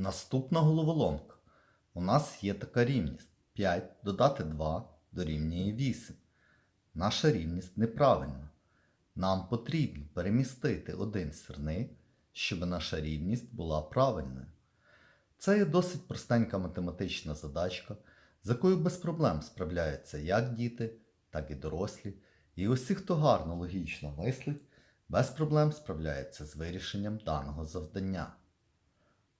Наступна головоломка. У нас є така рівність. 5 додати 2 дорівнює 8. Наша рівність неправильна. Нам потрібно перемістити один сірник, щоб наша рівність була правильною. Це є досить простенька математична задачка, з якою без проблем справляються як діти, так і дорослі. І усі, хто гарно логічно мислить, без проблем справляється з вирішенням даного завдання.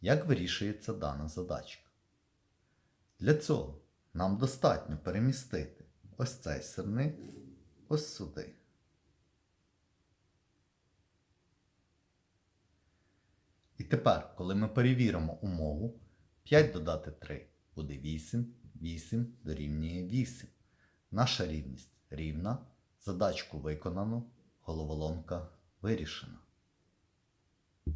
Як вирішується дана задачка? Для цього нам достатньо перемістити ось цей сирник ось сюди. І тепер, коли ми перевіримо умову, 5 додати 3 буде 8, 8 дорівнює 8. Наша рівність рівна, задачку виконано, головоломка вирішена.